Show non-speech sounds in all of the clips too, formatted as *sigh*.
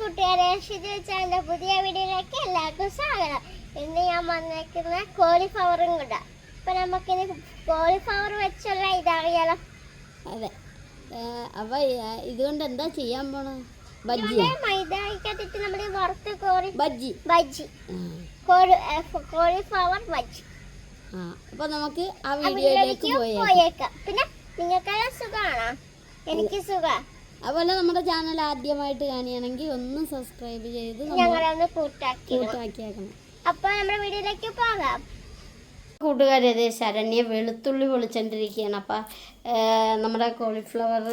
കൂട്ടുകാരെ ഷിജു ചാനലിന്റെ പുതിയ വീഡിയോയിലേക്ക് എല്ലാവർക്കും സ്വാഗതം. ഇന്ന് ഞാൻ വന്നേക്കുന്ന കോളിഫ്ലവറും കൂടെ. ഇപ്പം നമുക്കിനി കോളിഫ്ലവർ വെച്ചുള്ള ഇതറിയാലോ അതെ. അപ്പൊ ഇതുകൊണ്ട് എന്താ ചെയ്യാൻ പോണോ? ബജ്ജി. നമ്മുടെ മൈദായിക്കത്തിട്ട് നമ്മൾ വറുത്ത് കോഴി ബജ്ജി. ബജ്ജി. കോഴി കോളിഫ്ലവർ ബജ്ജി. ആ അപ്പൊ നമുക്ക് ആ വീഡിയോയിലേക്ക് പോയേക്കാം. പിന്നെ നിങ്ങൾക്കെല്ലാം സുഖമാണോ? എനിക്ക് സുഖം. അതുപോലെ നമ്മുടെ ചാനൽ ആദ്യമായിട്ട് കാണുകയാണെങ്കിൽ ഒന്ന് സബ്സ്ക്രൈബ് ചെയ്ത് കൂട്ടുകാരത് ഞങ്ങളെ ഒന്ന് കൂട്ടാക്കി കൂട്ടാക്കിയേക്കണം. അപ്പൊ നമ്മുടെ വീഡിയോയിലേക്ക് പോകാം. കൂട്ടുകാരെ ദേ ശരണ്യ വെളുത്തുള്ളി പൊളിച്ചോണ്ടിരിക്കുകയാണ്. അപ്പം നമ്മുടെ കോളിഫ്ലവർ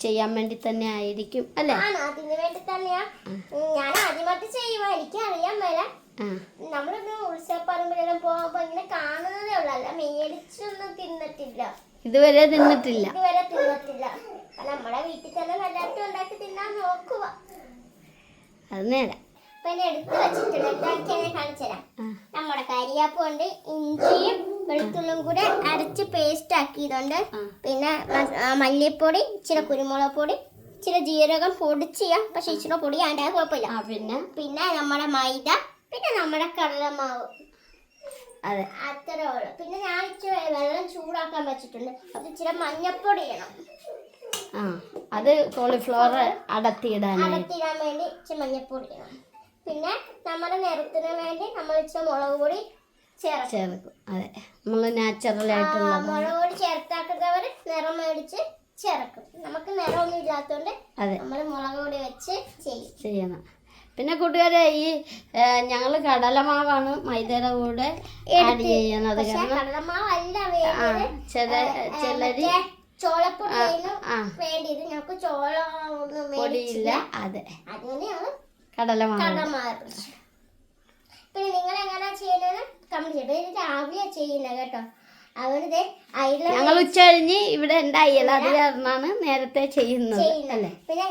ചെയ്യാൻ വേണ്ടി തന്നെ ആയിരിക്കും അല്ലേ? അതിന് വേണ്ടി തന്നെയാ. ഞാൻ ആദ്യമായിട്ട് ചെയ്യുക എനിക്ക് അറിയാൻ മേല. ആ. നമ്മളിത് ഉത്സവപ്പറമ്പിലെല്ലാം പോകുമ്പോ ഇങ്ങനെ കാണുന്നതേ ഉള്ളൂ. അല്ല മേടിച്ചൊന്നും തിന്നിട്ടില്ല. ഇതുവരെ തിന്നിട്ടില്ല. ഇതുവരെ തിന്നിട്ടില്ല. നമ്മുടെ വീട്ടിൽ തന്നെ ഉണ്ടാക്കി തിന്നാൻ നോക്കുക. അത് നേരെ. അപ്പൊ ഞാൻ എടുത്ത് വെച്ചിട്ടുണ്ട്. എന്താക്കിയാ ഞാൻ കാണിച്ചുതരാം നമ്മുടെ കരിയാപ്പ് കൊണ്ട് ഇഞ്ചിയും വെളുത്തുള്ളും കൂടെ അരച്ച് പേസ്റ്റ് ആക്കിയതുണ്ട്. പിന്നെ മല്ലിപ്പൊടി ഇച്ചിരി കുരുമുളക് പൊടി ഇച്ചിരി ജീരകം പൊടിച്ച് ചെയ്യാം. പക്ഷെ ഇച്ചിരി പൊടി ആണ്ടായ കുഴപ്പമില്ല. പിന്നെ? പിന്നെ നമ്മുടെ മൈദ പിന്നെ നമ്മുടെ കടലമാവ്. അതെ. അത്രേ ഉള്ളൂ. പിന്നെ ഞാൻ ഇച്ചിരി വെള്ളം ചൂടാക്കാൻ വെച്ചിട്ടുണ്ട്. അത് ഇച്ചിരി മഞ്ഞപ്പൊടി ഇടണം. ആ അത് കോളിഫ്ലവർ അടത്തിയിടാനായിട്ട് അടത്തിടാൻ വേണ്ടി. ഇച്ചിരി മഞ്ഞപ്പൊടി ഇടണം. പിന്നെ നമ്മുടെ നിറത്തിന് വേണ്ടി നമ്മൾ ഇച്ചിരി മുളക് പൊടി ചേർക്കും. അതെ. നമ്മൾ നാച്ചുറൽ ആ, ആയിട്ടുള്ളത് മുളക് പൊടി ചേർത്താക്കുന്നവർ നിറം മേടിച്ച് ചേർക്കും. നമുക്ക് നിറമൊന്നും ഇല്ലാത്തതുകൊണ്ട് അതെ. നമ്മൾ മുളക് പൊടി വെച്ച് ചെയ്യും. ചെയ്യണം. പിന്നെ കൂട്ടുകാരെ ഈ ഞങ്ങൾ കടലമാവാണ് മൈദയുടെ കൂടെ ആഡ് ചെയ്യുന്നത്. ചില ചിലര് പൊടിയില്ല. അതെ. കടലമാവ്. പിന്നെ നിങ്ങൾ എങ്ങനെയാ ചെയ്യുന്നത് കമന്റ് ഇത് രാവിലെ ചെയ്യുന്നത് കേട്ടോ. അയില ഞങ്ങൾ ഉച്ച കഴിഞ്ഞ് ഇവിടെ ഉണ്ടായില്ല അത് കാരണമാണ് നേരത്തെ ചെയ്യുന്നത് പിന്നെ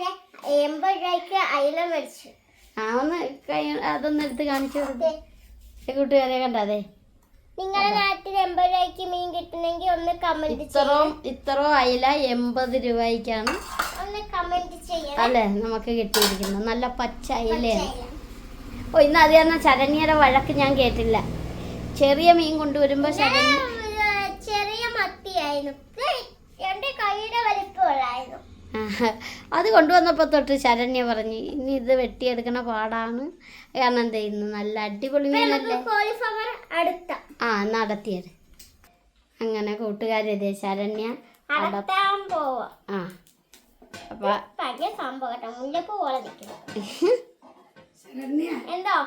എൺപത് രൂപയ്ക്ക് അയില മേടിച്ചു. ആ ഒന്ന് കൈ അതൊന്ന് എടുത്ത് കാണിച്ചു കൂട്ടുകാരെ കണ്ടതേ. നിങ്ങളുടെ നാട്ടിൽ എൺപത് രൂപയ്ക്ക് മീൻ കിട്ടണമെങ്കിൽ ഒന്ന് കമന്റ് ഇത്രയും ഇത്രയും അയില എൺപത് രൂപയ്ക്കാണ്. ഒന്ന് കമന്റ് ചെയ്യാം. അല്ലേ? നമുക്ക് കിട്ടിയിരിക്കുന്നത്. നല്ല പച്ച അയിലയാണ്. ഓ ഇന്ന് അത് കാരണം ശരണ്യയുടെ വഴക്ക് ഞാൻ കേട്ടില്ല. ചെറിയ മീൻ കൊണ്ടുവരുമ്പോ ശരണ്യ ചെറിയ മത്തിയായിരുന്നു. എന്റെ കൈയുടെ വലിപ്പമുള്ളായിരുന്നു. അത് കൊണ്ടുവന്നപ്പോൾ തൊട്ട് ശരണ്യ പറഞ്ഞു ഇനി ഇത് വെട്ടിയെടുക്കണ പാടാണ്. കാരണം എന്താ ഇന്ന് നല്ല അടിപൊളി മീനല്ലേ? ആ നടത്തിയത്. അങ്ങനെ കൂട്ടുകാരെ ദേ ശരണ്യ അട അടത്താൻ പോവാ. ആ അപ്പൊ എന്തോ?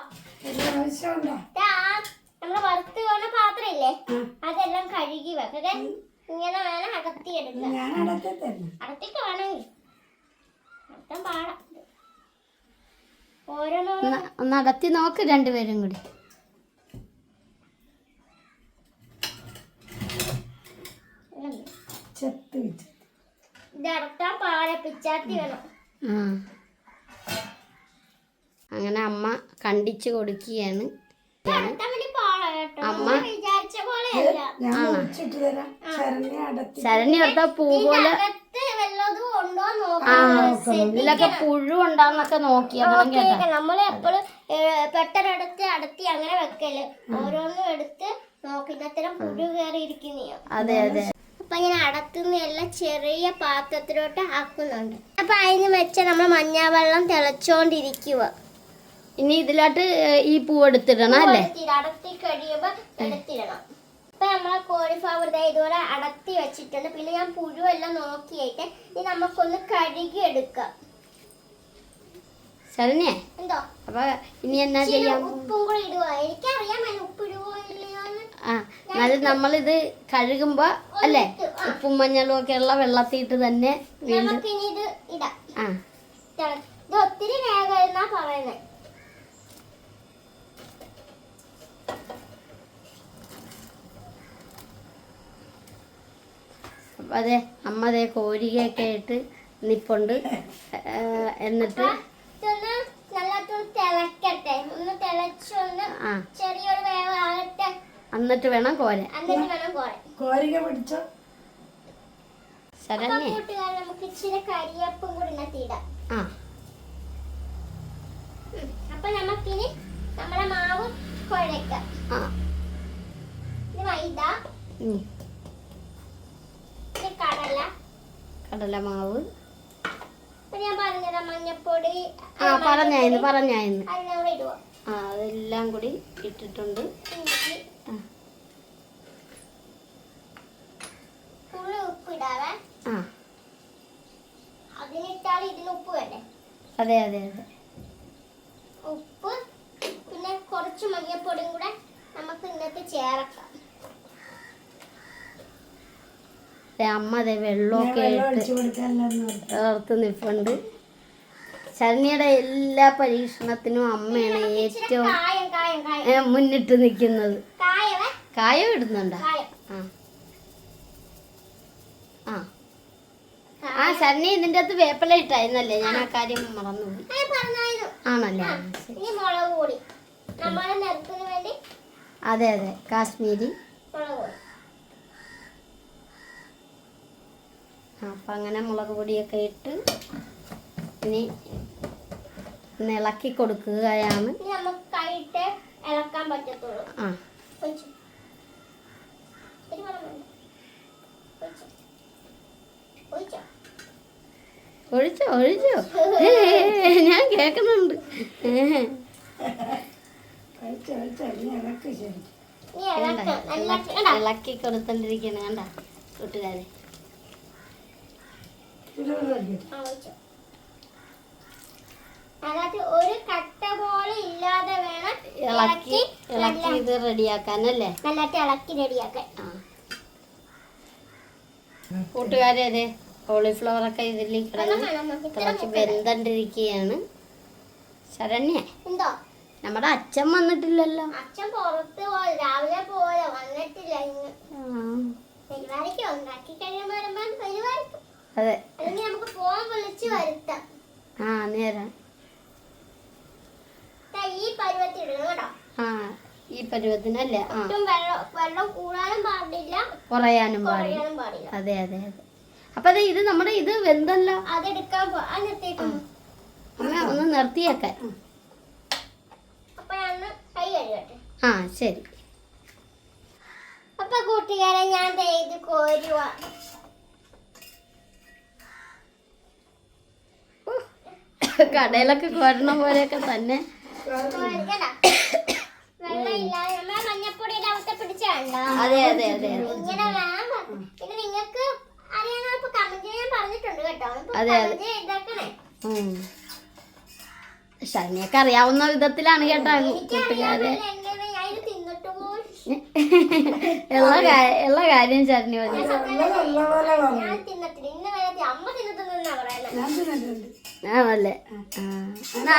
ദാ, നമ്മൾ വറുത്ത് പോണ പാത്രം ഇല്ലേ അതെല്ലാം കഴുകി വെക്കേ ഇങ്ങനെ വേണം അടത്തി എടുക്കുക അടത്തിട്ട് വേണമെങ്കിൽ അടത്താൻ പാടാം. ഓരോന്നോ ഒന്ന് അടത്തി നടത്തി നോക്ക് രണ്ടുപേരും കൂടി. ഇത് അടത്താൻ പാടെ പിച്ചാത്തി വേണം. അങ്ങനെ അമ്മ കണ്ടിച്ചു കൊടുക്കുകയാണ്. ഇത് ശരണ്യ എടുത്ത പൂ പോലെ. ആ ഇതിലൊക്കെ പുഴു ഉണ്ടാന്നൊക്കെ നോക്കിയതാണ് കേട്ടോ നമ്മൾ എപ്പോഴും പെട്ടെന്നെടുത്ത് അടത്തി അങ്ങനെ വെക്കൽ. ഓരോന്നും എടുത്ത് നോക്കുന്നത്തരം പുഴു കയറി ഇരിക്കുന്നയോ അതെ അതെ. അപ്പൊ ഞാൻ അടത്തുന്ന എല്ലാം ചെറിയ പാത്രത്തിലോട്ട് ആക്കുന്നുണ്ട്. അപ്പൊ അതിന് വെച്ച നമ്മൾ മഞ്ഞാവെള്ളം തിളച്ചോണ്ടിരിക്കുക ഇനി ഇതിലോട്ട് ഈ പൂ എടുത്തിടണം അല്ലേ? അടത്തി കഴിയുമ്പോ എടുത്തിടണം ഇപ്പൊ നമ്മളെ കോഴിഫ്ലവർ ദേ ഇതുപോലെ അടത്തി വെച്ചിട്ടുണ്ട്. പിന്നെ ഞാൻ പുഴുവെല്ലാം നോക്കിയിട്ട് ഇനി നമുക്കൊന്ന് കഴുകി എടുക്കാം ശരണ്യേ എന്തോ? അപ്പൊ ഇനി എന്നാ ചെയ്യാം? ഉപ്പും കൂടി ഇടുക എനിക്കറിയാം അതിന് ഉപ്പ് ഇടുവോ ഇല്ലയോ എന്ന്. ആ എന്നാലും നമ്മളിത് കഴുകുമ്പോ അല്ലേ? ഉപ്പും മഞ്ഞളും ഒക്കെ ഉള്ള വെള്ളത്തിയിട്ട് തന്നെ വീണ്ടും ആ. ഇത് ഒത്തിരി വേഗം എന്നാ പറയുന്നത് അതെ അമ്മ അതേ കോരികയൊക്കെ ആയിട്ട് നിപ്പുണ്ട്. എന്നിട്ട്? എന്നിട്ട് വേണം കോര കോരിക പിടിച്ചോ? ശരണ്യ. നമുക്ക് ഇച്ചിരി കരിയപ്പും കൂടി ഇടാം. ആ. ഇനി നമ്മുടെ മാവ് കുഴക്കാം. ഇത് മൈദ. കടലമാവ് മഞ്ഞപ്പൊടി ആ പറഞ്ഞായിരുന്നു പറഞ്ഞായിരുന്നു. ആ അതെല്ലാം കൂടി ഇട്ടിട്ടുണ്ട്. ആ. അതെ അതെ അതെ. ഉപ്പ് പിന്നെ കുറച്ച് മഞ്ഞപ്പൊടിയും കൂടെ നമുക്ക് ഇന്നത്തെ ചേർക്കാം. അമ്മ അതെ വെള്ളമൊക്കെ ഇട്ട് ചേർത്ത് നിൽപ്പുണ്ട് ശരണ്യയുടെ എല്ലാ പരീക്ഷണത്തിനും അമ്മയാണ് ഏറ്റവും മുന്നിട്ട് നിൽക്കുന്നത്. കായ ഇടുന്നുണ്ടോ? ആ. ആ. ആ ശരണ്യ ഇതിന്റെ അകത്ത് വേപ്പില ഇട്ടായിരുന്നല്ലേ? ഞാൻ ആ കാര്യം മറന്നുപോയി. ഞാൻ പറഞ്ഞായിരുന്നു. ആണല്ലേ? അതെ അതെ. കാശ്മീരി മുളക് പൊടി ആ, അപ്പം അങ്ങനെ മുളക് പൊടിയൊക്കെ ഇട്ട് ഇനി ഒന്ന് ഇളക്കി കൊടുക്കുകയാണ്. ഇളക്കാൻ പറ്റത്തുള്ളൂ. ആ. ഒഴിച്ചു. ഒഴിച്ചു. ഞാൻ കേൾക്കുന്നുണ്ട്? ഇളക്കി കൊടുത്തോണ്ടിരിക്കണ കണ്ട? കൂട്ടുകാരെ. അതിനകത്ത് ഒരു കട്ട പോലെ ഇല്ലാതെ വേണം ഇളക്കി ഇളക്കി നല്ല- ഇത് റെഡിയാക്കാനല്ലേ? നല്ലതായിട്ട് ഇളക്കി റെഡിയാക്കാൻ. ആ. കൂട്ടുകാരെ അതെ കോളിഫ്ലവർ ഒക്കെ ഇതിലേക്ക് കിടന്ന് തിളച്ച്. വെന്തണ്ടിരിക്കുകയാണ്. ശരണ്യ എന്തോ? നമ്മുടെ അച്ഛൻ വന്നിട്ടില്ലല്ലോ. അച്ഛൻ പുറത്ത് പോയി രാവിലെ പോയോ വന്നിട്ടില്ല ഇന്ന്. പരിപാടിക്ക് ഉണ്ടാക്കി കഴിയുമ്പോൾ പരിപാടി പരിപാടിക്കും അതെ. നമുക്ക് ഫോൺ വിളിച്ച് വരുത്താം. ആ നേരം. ഈ പരുവത്തിൽ ഇടണം കേട്ടോ. ആ ഈ പരുവത്തിനല്ലേ? ആ. വെള്ളം കൂടാനും പാടില്ല. കുറയാനും പാടില്ല. അതെ അതെ അതെ. അപ്പൊ അതെ ഇത് നമ്മുടെ ഇത് വെന്തല്ലോ. അതെടുക്കാൻ അമ്മ ഒന്ന് നിർത്തിയേക്കാൻ ആ ശരി. അപ്പൊ കൂട്ടുകാരെ ഞാൻ ഇത് കോരുക കടയിലൊക്കെ കോരണ പോലെയൊക്കെ തന്നെ. അതെ അതെ അതെ അതെ, അതെ. ശരണ്യൊക്കെ അറിയാവുന്ന വിധത്തിലാണ് കേട്ടോ കൂട്ടുകാരെ *laughs* എല്ലാ ഉള്ള കാര്യം ശരണ്യ പറഞ്ഞു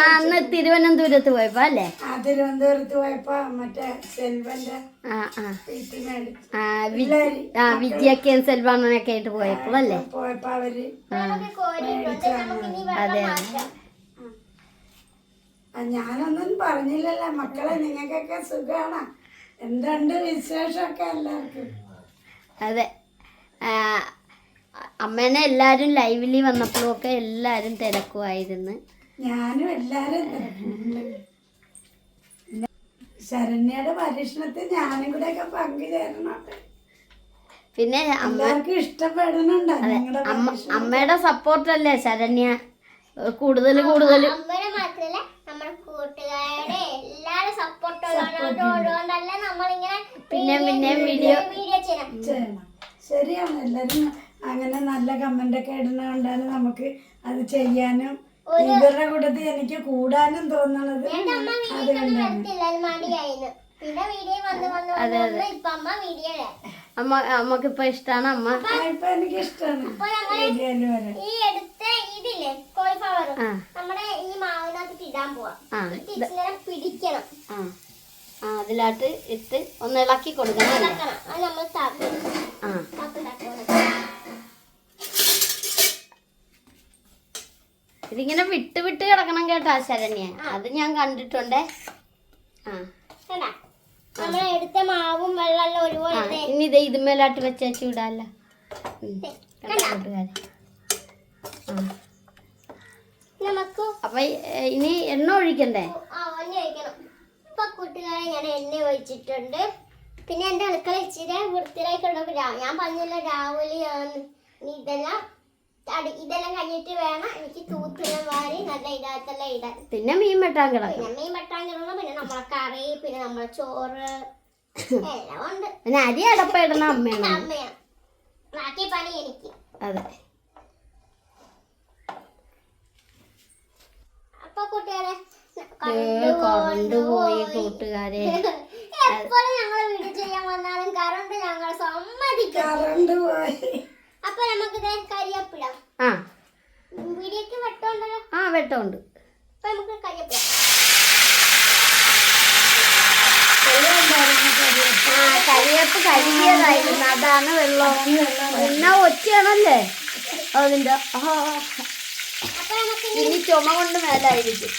അന്ന് തിരുവനന്തപുരത്ത് പോയപ്പോ അല്ലേ? തിരുവനന്തപുരത്ത് പോയപ്പോ മറ്റേ സെൽവന്റെ ആ ആ. വീട്ടിൽ ആ വി- ആ വിദ്യക്കും സെൽവാണനൊക്കെ ആയിട്ട് പോയപ്പോ അവർ അതെ ഞാനൊന്നും പറഞ്ഞില്ലല്ലോ മക്കളെ നിങ്ങൾക്കൊക്കെ സുഖമാണ് എന്തുണ്ട് വിശേഷമൊക്കെ എല്ലാവർക്കും? അതെ. അമ്മേനെ എല്ലാരും ലൈവിലി വന്നപ്പോഴും ഒക്കെ എല്ലാരും തിരക്കുമായിരുന്നു ഞാനും എല്ലാരും ശരണ്യയുടെ പരീക്ഷണത്തിൽ ഞാനും കൂടെ ഒക്കെ പങ്കുചേരണം പിന്നെ അമ്മയ്ക്ക് ഇഷ്ടപ്പെടുന്നുണ്ട് അമ്മയുടെ സപ്പോർട്ടല്ലേ ശരണ്യ കൂടുതൽ കൂടുതൽ അമ്മയുടെ മാത്രല്ല നമ്മുടെ കൂട്ടുകാരുടെ എല്ലാരും സപ്പോർട്ട് ഉള്ളതുകൊണ്ടല്ലേ നമ്മളിങ്ങനെ പിന്നെ പിന്നെ വീഡിയോ വീഡിയോ ചെയ്യണം ചെയ്യണം ശരിയാണ് എല്ലാരും അങ്ങനെ നല്ല കമന്റ് ഒക്കെ ഇടുന്നതുകൊണ്ടാണ് നമുക്ക് അത് ചെയ്യാനും ഇവരുടെ കൂട്ടത്തിൽ എനിക്ക് കൂടാനും തോന്നണത് എന്റെ അമ്മ വന്ന് ഇപ്പൊ അമ്മ ഇപ്പൊ എനിക്ക് ഇഷ്ടമാണ് ഈ എടുത്ത ഇതില്ലേ കോളിഫ്ലവർ ആ. നമ്മുടെ ഈ മാവിനകത്ത് ഇടാൻ പോവാം. ആ പിടിക്കണം. ആ അതിലാട്ട് ഇട്ട് ഒന്ന് ഇളക്കി കൊടുക്കണം നമ്മൾ ആ. ഇതിങ്ങനെ വിട്ട് വിട്ട് കിടക്കണം കേട്ടാ ശരണ്യ. അത് ഞാൻ കണ്ടിട്ടുണ്ടേ. ആ. നമ്മൾ എടുത്ത മാവും വെള്ളമെല്ലാം ഒരുപോലെ. ഇനി ഇത് ഇതുമേലാട്ട് വെച്ചു വിടാല്ല. നമുക്ക് അപ്പൊ ഇനി എണ്ണ ഒഴിക്കണ്ടേ? ആ ഒഴിക്കണം. കഴിക്കണം കൂട്ടുകാരെ ഞാൻ എണ്ണ ഒഴിച്ചിട്ടുണ്ട്. പിന്നെ എന്റെ അടുക്കള ഇച്ചിരി വൃത്തിയായിട്ടുണ്ട് ഞാൻ പറഞ്ഞല്ലോ രാവിലെയാണ്. ഇതെല്ലാം ഇതെല്ലാം കഴിഞ്ഞിട്ട് വേണം എനിക്ക് തൂത്തെല്ലാം വാരി നല്ല ഇതാകത്തെല്ലാം ഇടാൻ. പിന്നെ മീൻ വെട്ടാൻ കിടക്കും പിന്നെ മീൻ വെട്ടാൻ കിടക്കണം പിന്നെ നമ്മളെ കറി പിന്നെ നമ്മളെ ചോറ് എല്ലാം ഉണ്ട്. പിന്നെ അരി അടപ്പയിടുന്ന അമ്മയാണ്. അമ്മയാണ്. ബാക്കി പണി എനിക്ക്. അതെ. അപ്പൊ കൂട്ടുകാരെ കൊണ്ടുപോയി കൂട്ടുകാരെ. എപ്പോഴും ഞങ്ങൾ വീഡിയോ ചെയ്യാൻ വന്നാലും കറണ്ട് ഞങ്ങൾ സമ്മതിക്കും. കറണ്ട് പോയി. ആ. ആ വെട്ടമുണ്ട്. കരിയപ്പ് കരിയതായിരുന്നു അതാണ് വെള്ളം. എന്നാ ഒച്ചയാണല്ലേ? നമുക്ക് ഇനി ചുമ കൊണ്ട് മേലായിരിക്കും.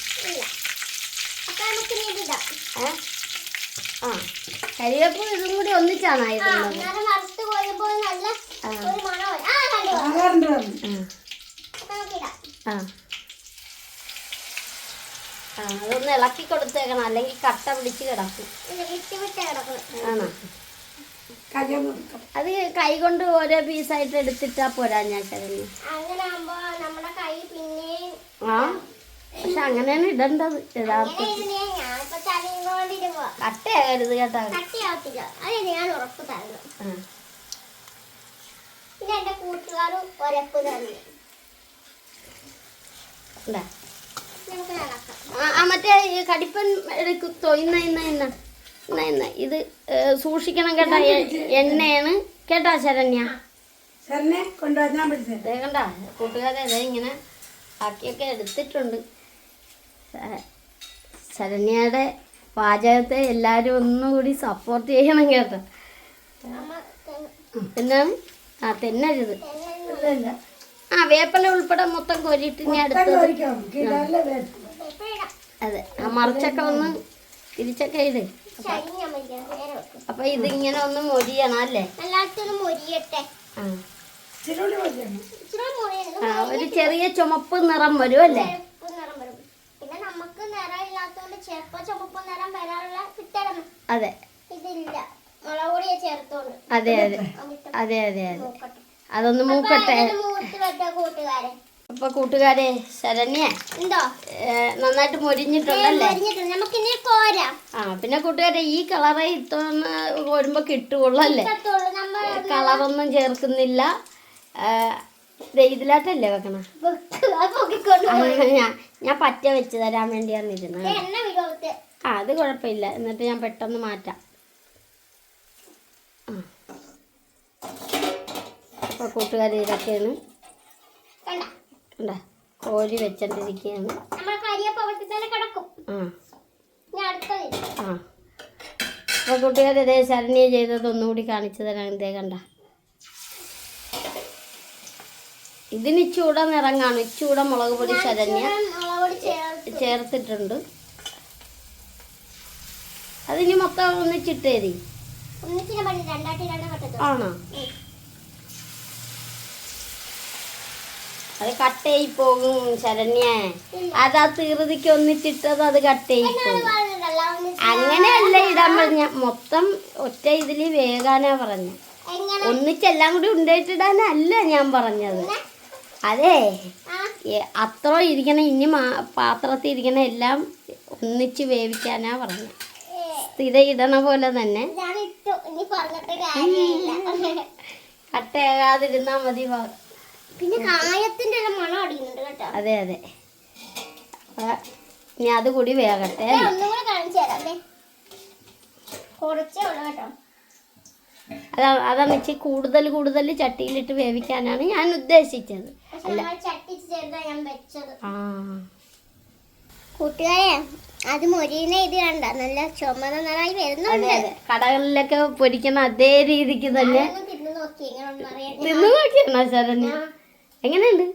ആ. കരിവേപ്പ് ഇതും കൂടി ഒന്നിച്ചാണ് ആ ആയിരുന്നത് അന്നേരം വറുത്ത് കോരുമ്പോൾ നല്ല ഒരു മണം വരും. ആ ആ. അതൊന്ന് ഇളക്കി കൊടുത്തേക്കണം. അല്ലെങ്കിൽ കട്ട പിടിച്ച് കിടക്കും. ആണോ? അത് കൈ കൊണ്ട് ഓരോ പീസായിട്ട് എടുത്തിട്ടാ പോരാ ഞാൻ ശരണ്യ അങ്ങനെ ആകുമ്പോ നമ്മുടെ കൈ പിന്നെയും ആ. പക്ഷെ അങ്ങനെയാണ് ഇടേണ്ടത്. യഥാർത്ഥം കട്ടയാകരുത് കേട്ടോ കട്ടിയാവത്തില്ല അത് ഞാൻ ഉറപ്പ് തരുന്നു ആ പിന്നെ എന്റെ കൂട്ടുകാരും ഒരപ്പ് തന്നു ഇതാ. മറ്റേ ഈ കടിപ്പൻ എടുക്കത്തോ ഇന്ന ഇന്ന ഇന്ന. ഇന്ന ഇന്ന. ഇത് സൂക്ഷിക്കണം കേട്ടാ. എണ്ണയാണ്. കേട്ടാ ശരണ്യ? കണ്ട? കൂട്ടുകാരെ അതേ ഇങ്ങനെ ബാക്കിയൊക്കെ എടുത്തിട്ടുണ്ട്. ശരണ്യയുടെ പാചകത്തെ എല്ലാവരും ഒന്നുകൂടി സപ്പോർട്ട് ചെയ്യണം കേട്ടോ. എന്താണ്? ആ തെന്നരുത് ആ വേപ്പല ഉൾപ്പെടെ മൊത്തം കോരിയിട്ട് ഇനി അടുത്ത് അതെ ആ മറിച്ചൊക്കെ ഒന്ന് തിരിച്ചൊക്കെ ഇത് അപ്പൊ ഇത് ഇങ്ങനെ വെക്കും അപ്പൊ ഇതിങ്ങനെ ഒന്ന് മൊരിയണം അല്ലേ? എല്ലാത്തിനും മൊരിയട്ടെ. ആ. ഒരു ചെറിയ ചുമപ്പ് നിറം വരും അല്ലേ? നിറം വരും. പിന്നെ നമുക്ക് നിറം ഇല്ലാത്തതുകൊണ്ട് ചെറുപ്പം ചുമപ്പ് നിറം വരാനുള്ള കിട്ടണം അതെ. ഇതില്ല. അതെ അതെ അതെ. അതെ അതെ അതൊന്ന് മൂക്കട്ടെ. അപ്പൊ കൂട്ടുകാരെ ശരണ്യ. നന്നായിട്ട് മൊരിഞ്ഞിട്ടുണ്ടല്ലേ? ആ പിന്നെ കൂട്ടുകാരെ ഈ കളറ് ഇത്തവണ ഇത്രത്തോളം നമ്മൾ കളറൊന്നും ചേർക്കുന്നില്ല. ഇതിലാട്ടല്ലേ വെക്കണ? ഞാൻ ഞാൻ പറ്റ വെച്ച് തരാൻ വേണ്ടിയാണ് ഇരുന്നത് ആ അത് കുഴപ്പമില്ല. എന്നിട്ട് ഞാൻ പെട്ടെന്ന് മാറ്റാം. അപ്പോൾ കൂട്ടുകാർ ഇതൊക്കെയാണ്. കണ്ട? കോരി വെച്ചോണ്ടിരിക്കുകയാണ് ആ. അപ്പോൾ കൂട്ടുകാർ ഇതേ ശരണ്യ ചെയ്തത് ഒന്നുകൂടി കാണിച്ചു തരാൻ ഇതേ കണ്ട? ഇതിന് ചൂട നിറം കാണും ചൂട മുളക് പൊടി ശരണ്യ ചേർത്തിട്ടുണ്ട്. അതിന് മൊത്തം ഒന്നിച്ചിട്ടേരി. ആണോ? അത് കട്ടയായി പോകും ശരണ്യ. അത് ആ തീർതിക്ക് ഒന്നിച്ചിട്ടത് അത് കട്ടയായി പോകും. അങ്ങനെയല്ല ഇടാൻ പറഞ്ഞ മൊത്തം ഒറ്റ ഇതിൽ വേകാനാ പറഞ്ഞ ഒന്നിച്ചെല്ലാം കൂടി ഉണ്ടായിട്ടിടാനല്ല ഞാൻ പറഞ്ഞത്. അതെ. അത്ര ഇരിക്കണ ഇനി പാത്രത്തിൽ ഇരിക്കണ എല്ലാം ഒന്നിച്ച് വേവിക്കാനാ പറഞ്ഞ സ്ഥിര ഇടണ പോലെ തന്നെ. *laughs* കട്ടയാകാതിരുന്നാ മതി. പിന്നെ കായത്തിന്റെ എല്ലാം മണം അടിക്കുന്നുണ്ട് കേട്ടോ. അതെ അതെ. ഇനി അത് കൂടി വേകട്ടെ. ദേ, ഒന്നും കാണിച്ചു തരാം ദേ. കുറച്ചേ ഉള്ളു കേട്ടോ. അതാ അതാണ് ഇച്ചിരി കൂടുതൽ കൂടുതൽ ചട്ടിയിലിട്ട് വേവിക്കാനാണ് ഞാൻ ഉദ്ദേശിച്ചത്. കൂട്ടുകാരെ അത് മൊരീന ഇത് കണ്ട നല്ല ചുമന്ന നിറായി വരുന്നുണ്ട്. കടകളിലൊക്കെ പൊരിക്കുന്ന അതേ രീതിക്ക് തന്നെ. തിന്നു നോക്കിയാണോ ശരണ്യ? എങ്ങനെയുണ്ട്?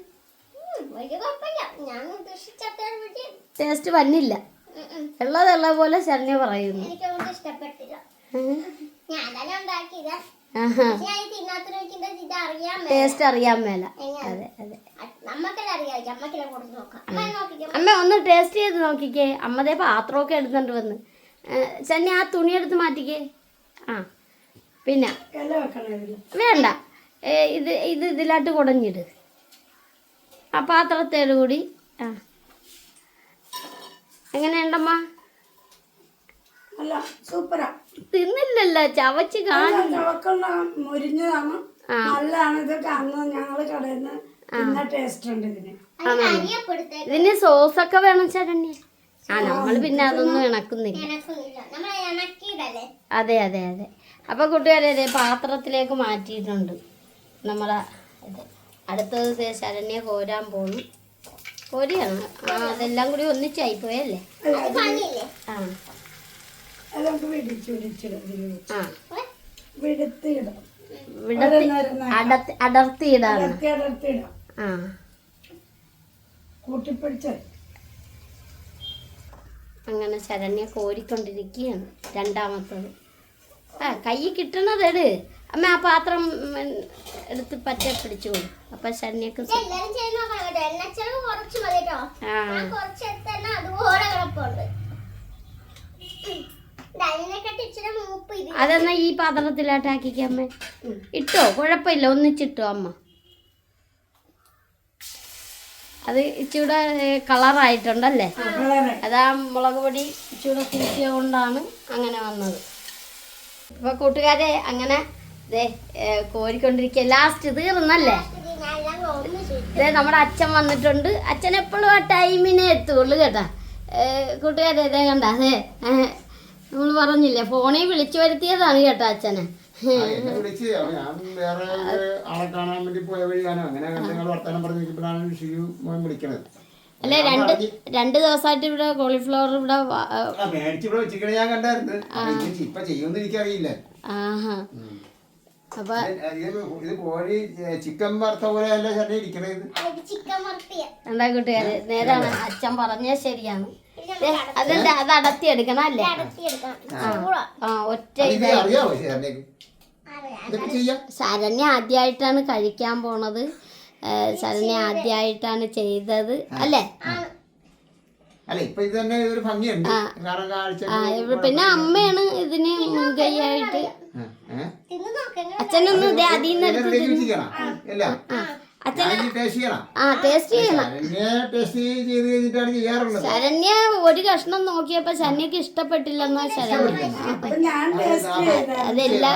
ടേസ്റ്റ് വന്നില്ല. ഉള്ളതുള്ള പോലെ ശരണ്യ പറയുന്നു. ടേസ്റ്റ് അറിയാൻ മേല. അതെ അതെ. അമ്മ നോക്കിക്കോ. അമ്മ ഒന്ന് ടേസ്റ്റ് ചെയ്ത് നോക്കിക്കേ. അമ്മതേ പാത്രമൊക്കെ എടുത്തോണ്ട് വന്ന്. ചെന്നി ആ തുണി എടുത്ത് മാറ്റിക്കേ. ആ പിന്നെ. വേണ്ട. ഇത് ഇത് ഇതിലായിട്ട് കുടഞ്ഞിട്. ആ പാത്രത്തേട് കൂടി. ആ. എങ്ങനെയുണ്ടമ്മ? അല്ല സൂപ്പറാ. തിന്നില്ലല്ലോ ചവച്ച് കാണും ചവക്കുള്ള മുരിഞ്ഞതാണ്. നല്ലതാണ്. ഇത് അന്ന് ഞങ്ങൾ കടയിൽ നിന്ന് തിന്ന ടേസ്റ്റ് ഉണ്ട് ഇതിന്. ഇതിന് സോസൊക്കെ വേണം ശരണ്യ. ആ നമ്മൾ പിന്നെ അതൊന്നും ഇണക്കുന്നില്ല. അതെ അതെ അതെ. അപ്പൊ കൂട്ടുകാരെ പാത്രത്തിലേക്ക് മാറ്റിയിട്ടുണ്ട്. നമ്മളെ ഇത്. അടുത്തത് ശരണ്യ കോരാൻ പോണു കോരിയാണ്. ആ. അതെല്ലാം കൂടി ഒന്നിച്ചായി പോയല്ലേ പണിയില്ലേ? ആ. അടർത്തിയിടാണ്. ആ. കൂട്ടിപ്പിടിച്ച് അങ്ങനെ ശരണ്യ കോരിക്കൊണ്ടിരിക്കുകയാണ്. രണ്ടാമത്തത്. ആ കൈ കിട്ടണത് എട് അമ്മ ആ പാത്രം എടുത്ത് പറ്റ പിടിച്ചു അപ്പൊ ശനിയൊക്കെ അതെന്നാ ഈ പാത്രത്തിലാട്ടാക്കിക്ക അമ്മ? ഇട്ടോ? കുഴപ്പമില്ല. ഒന്നിച്ചിട്ടോ അമ്മ? അത് ഇച്ചിവിടെ കളറായിട്ടുണ്ടല്ലേ? കളറ്. അതാ മുളക് പൊടി ഇച്ചിവിടെ കൂട്ടിയ കൊണ്ടാണ് അങ്ങനെ വന്നത്. അപ്പൊ കൂട്ടുകാരെ അങ്ങനെ കോരിക്കൊണ്ടിരിക്കുക ലാസ്റ്റ് തീർന്നല്ലേ? അതെ നമ്മുടെ അച്ഛൻ വന്നിട്ടുണ്ട്. അച്ഛൻ എപ്പോഴും ആ ടൈമിനെ എത്തുള്ളൂ കേട്ടാ. കൂട്ടുകാരെ ഇതേ കണ്ട അതെ നമ്മൾ പറഞ്ഞില്ലേ ഫോണിൽ വിളിച്ചു വരുത്തിയതാണ് കേട്ടോ അച്ഛനെ. അല്ലെ രണ്ട് രണ്ട് ദിവസമായിട്ട് ഇവിടെ കോളിഫ്ലവർ ഇവിടെ ഞാൻ കണ്ടായിരുന്നു. അപ്പൊ ഇത് ഇപ്പൊ ചെയ്യുമെന്ന് എനിക്കറിയില്ല. ആഹാ. അപ്പൊ ഇത് കോഴി ചിക്കൻ വറുത്ത പോലെ അല്ല ചേട്ടൻ ഇരിക്കണത് ഇത്? എനിക്ക് ചിക്കൻ മർത്തിയ എന്താ കൂട്ടുകാരെ? നേരാണ്. അച്ഛൻ പറഞ്ഞത് ശരിയാണ്. അതെന്താ? അത് അടത്തി എടുക്കണം അല്ലേ? ആ. ഒറ്റ ശരണ്യ ആദ്യമായിട്ടാണ് കഴിക്കാൻ പോണത്. ശരണ്യ ആദ്യമായിട്ടാണ് ചെയ്തത്. അല്ലേ? അല്ല ഇപ്പൊ ഇത് തന്നെ ഒരു ഭംഗിയുണ്ട്. കാരണം കാഴ്ച പിന്നെ അമ്മയാണ് ഇതിന് മുൻകൈയായിട്ട് അച്ഛനൊന്നും ഇതേ അതിൽ നിന്ന് എടുത്ത് ശരണ്യ ഒരു കഷ്ണം നോക്കിയപ്പോ ശരണ്യക്ക് ഇഷ്ടപ്പെട്ടില്ലെന്ന് ശരണ്യ അതെല്ലാം.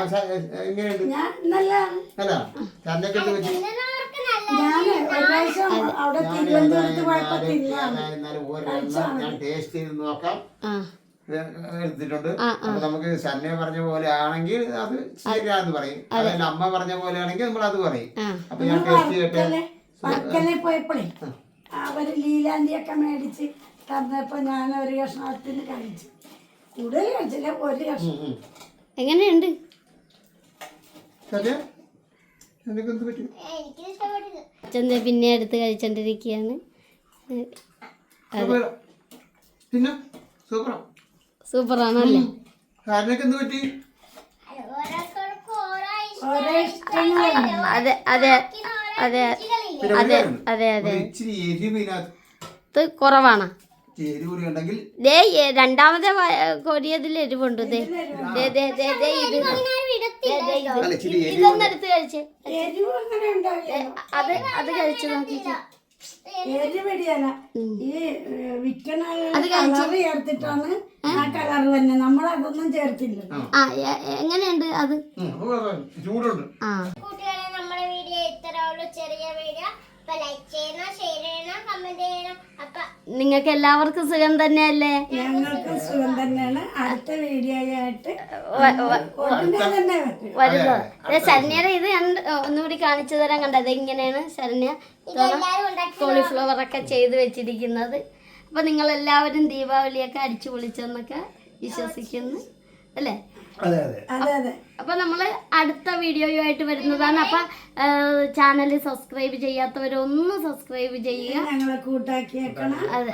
നോക്കാം. എടുത്തിട്ടുണ്ട്. അപ്പൊ നമുക്ക് സന്നെ പറഞ്ഞ പോലെ ആണെങ്കിൽ അത് ശരിയാന്ന് പറയും. അതല്ല അമ്മ പറഞ്ഞ പോലെ ആണെങ്കിൽ നമ്മൾ അത് പറയും. അപ്പൊ ഞാൻ ടേസ്റ്റ് ചെയ്യട്ടെ? വർക്കലെ പോയപ്പോഴേ അവർ ലീലാന്തിയൊക്കെ മേടിച്ച് തന്നപ്പോ ഞാൻ ഒരു കഷ്ണത്തിന് കഴിച്ചു. കൂടുതൽ കഴിച്ചില്ല ഒരു കഷ്ണം. എങ്ങനെയുണ്ട്? സന്നെ നിനക്ക് എന്ത് പറ്റും? എനിക്ക് ഇഷ്ടപ്പെട്ടില്ല അച്ഛൻ പിന്നെ എടുത്ത് കഴിച്ചോണ്ടിരിക്കുകയാണ്. പിന്നെ? സൂപ്പറാ. സൂപ്പറാണല്ലേ? എന്ത് പറ്റി? ഇഷ്ടങ്ങളുണ്ട് അതെ അതെ അതെ. അതെ അതെ ഇച്ചിരി കുറവാണ്. കൂടി ഉണ്ടെങ്കിൽ ദേ രണ്ടാമത്തെ കൊടിയതിൽ എരിവുണ്ട് കഴിച്ച്. അത് അത് കഴിച്ചു നോക്കിച്ച് ഈ വിൽക്കണ കളർ ചേർത്തിട്ടാണ് ആ. കളർ തന്നെ. നമ്മളതൊന്നും ചേർത്തില്ല ആ എങ്ങനെയുണ്ട് അത്? ചൂടുണ്ട്. ആ. കൂട്ടുകാരെ നമ്മുടെ വീഡിയോ ഇത്ര ചെറിയ വീഡിയോ. ലൈക്ക് ചെയ്യണം ഷെയർ ചെയ്യണം കമന്റ് ചെയ്യണം അപ്പൊ നിങ്ങൾക്ക് എല്ലാവർക്കും സുഖം തന്നെയല്ലേ? ഞങ്ങൾക്ക് സുഖം തന്നെയാണ്. അടുത്ത വീഡിയോ ആയിട്ട് വരുന്നത് ശരണ്യയുടെ ഇത് ഞാൻ ഒന്നുകൂടി കാണിച്ചു തരാൻ കണ്ടത് ഇങ്ങനെയാണ് ശരണ്യ. കോളിഫ്ലവർ ഒക്കെ ചെയ്ത് വെച്ചിരിക്കുന്നത്. അപ്പൊ നിങ്ങൾ എല്ലാവരും ദീപാവലിയൊക്കെ അടിച്ചു പൊളിച്ചെന്നൊക്കെ വിശ്വസിക്കുന്നു. അല്ലേ? അതെ അതെ. അതെ അതെ. അപ്പൊ നമ്മൾ അടുത്ത വീഡിയോയുമായിട്ട് വരുന്നതാണ്. അപ്പൊ ചാനൽ സബ്സ്ക്രൈബ് ചെയ്യാത്തവരൊന്ന് സബ്സ്ക്രൈബ് ചെയ്യുക. ഞങ്ങളെ കൂട്ടാക്കിയേക്കണം. അതെ.